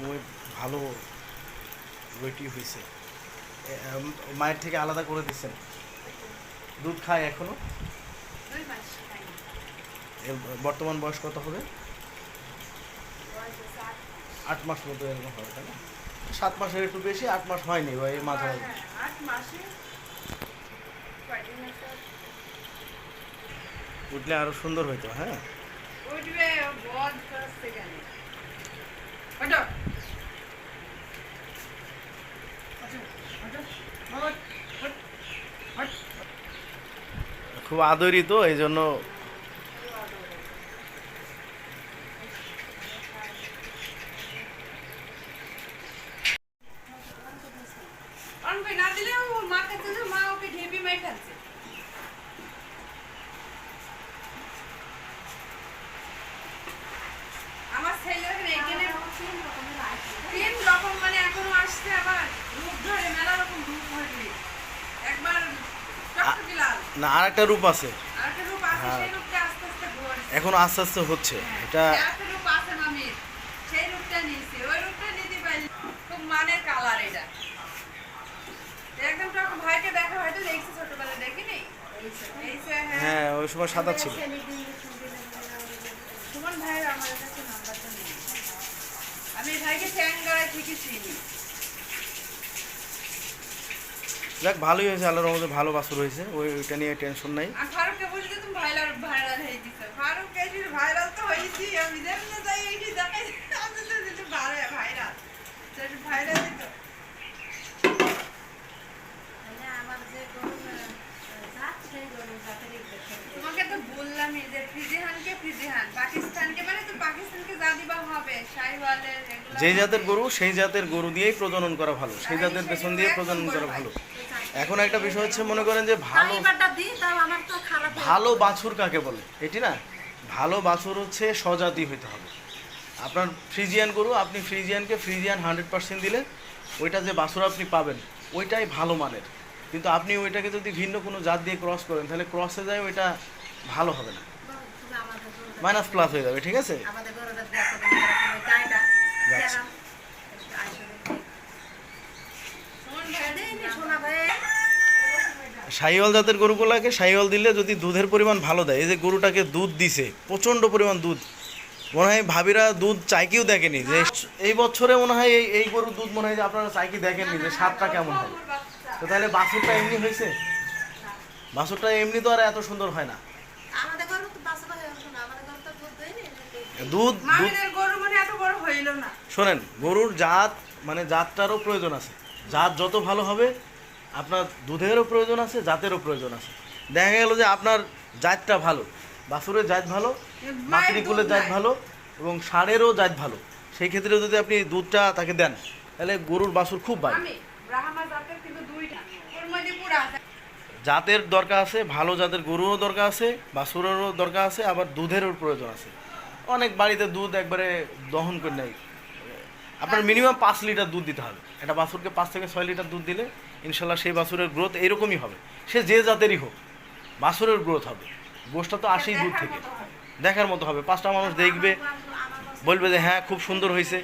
Wait ভালো ওয়েটই হয়েছে মায়ের থেকে আলাদা করে দিচ্ছেন দুধ খায় এখনও। এর বর্তমান বয়স কত হবে? আট মাস। মতো এরকম হবে তাই না? সাত মাসের একটু বেশি আট মাস হয়নি ওই হ্যাঁ, মাসে কয়দিন একটা উঠলে আরও সুন্দর হইতো হ্যাঁ? উঠবে খুব আদরি এই জন্য মা ওকে ঢেপি মেয়ে খাচ্ছে আমার ছেলের এখানে তিন রকম মানে এখনও আসছে আবার রূপ ধরে মেলা রকম রূপ ধরবে একবার টকটকি লাল না আর একটা রূপ আছে হ্যাঁ। এখন আস্তে আস্তে হচ্ছে। এটা কালার এটা। হ্যাঁ হ্যাঁ। ওই সময় সাদা ছিল। সুমন ভাইয়ের আমার কাছে নাম্বারটা নেই। আমি ভাইকে চ্যাংগাড়ায় থেকে চিনি যাক ভালোই হয়েছে আল্লাহর রহমতে ভালো বাছুর হয়েছে ওই ওইটা নিয়ে টেনশন নাই। হয়ে তোমাকে তো বললামই ফ্রিজিহানকে ফ্রিজিহান পাকিস্তানকে মানে তো পাকিস্তানকে দিবা হবে শাহিওয়ালের যে জাতের গরু সেই জাতের গরু দিয়েই প্রজনন করা ভালো সেই জাতের পেছন দিয়ে প্রজনন করা ভালো। এখন একটা বিষয় হচ্ছে মনে করেন যে ভালো ভালো বাছুর কাকে বলে? এটি না? ভালো বাছুর হচ্ছে স্বজাতি হইতে হবে। আপনার ফ্রিজিয়ান গরু আপনি ফ্রিজিয়ানকে ফ্রিজিয়ান হান্ড্রেড পার্সেন্ট দিলে ওইটা যে বাছুর আপনি পাবেন ওইটাই ভালো মানের। কিন্তু আপনি ওইটাকে যদি ভিন্ন কোনো জাত দিয়ে ক্রস করেন তাহলে ক্রসে যায় ওইটা ভালো হবে না। মাইনাস প্লাস হয়ে যাবে ঠিক আছে? সাইওয়াল জাতের গরুগুলাকে সাইওয়াল দিলে যদি দুধের পরিমাণ ভালো দেয় এই যে গরুটাকে দুধ দিছে প্রচণ্ড পরিমাণ দুধ। মনে হয় ভাবিরা দুধ চাইকেও দেখেনি। যে এই বছরে মনে হয় এই এই গরুর দুধ মনে হয় যে আপনারা চাইকি দেখেননি যে স্বাদটা কেমন হবে। তো তাহলে বাছুরটা এমনি হয়েছে? বাছুরটা এমনি তো আর এত সুন্দর হয় না। আমাদের ঘরে তো বাচ্চা হয়ে আসে না আমাদের ঘরে তো দুধ দুধ দুধ মামিদের গরু মানে এত বড় হইল না। শোনেন গরুর জাত মানে জাতটারও প্রয়োজন আছে। জাত যত ভালো হবে আপনার দুধেরও প্রয়োজন আছে জাতেরও প্রয়োজন আছে। দেখা গেল যে আপনার জাতটা ভালো বাছুরের জাত ভালো মাতৃকুলের জাত ভালো এবং ষাঁড়েরও জাত ভালো। সেই ক্ষেত্রে যদি আপনি দুধটা তাকে দেন তাহলে গরুর বাছুর খুব ভালো। জাতের দরকার আছে ভালো জাতের গরুরও দরকার আছে বাছুরেরও দরকার আছে আবার দুধেরও প্রয়োজন আছে। অনেক বাড়িতে দুধ একবারে দহন করে নেয়। আপনার মিনিমাম পাঁচ লিটার দুধ দিতে হবে। একটা বাছুরকে পাঁচ থেকে ছয় লিটার দুধ দিলে ইনশাল্লাহ সেই বাছুরের গ্রোথ এরকমই হবে। সে যে জাতেরই হোক, বাছুরের গ্রোথ হবে। গোষ্ঠটা তো আসেই দূর থেকে। দেখার মতো হবে। পাঁচটা মানুষ দেখবে, বলবে যে হ্যাঁ খুব সুন্দর হয়েছে।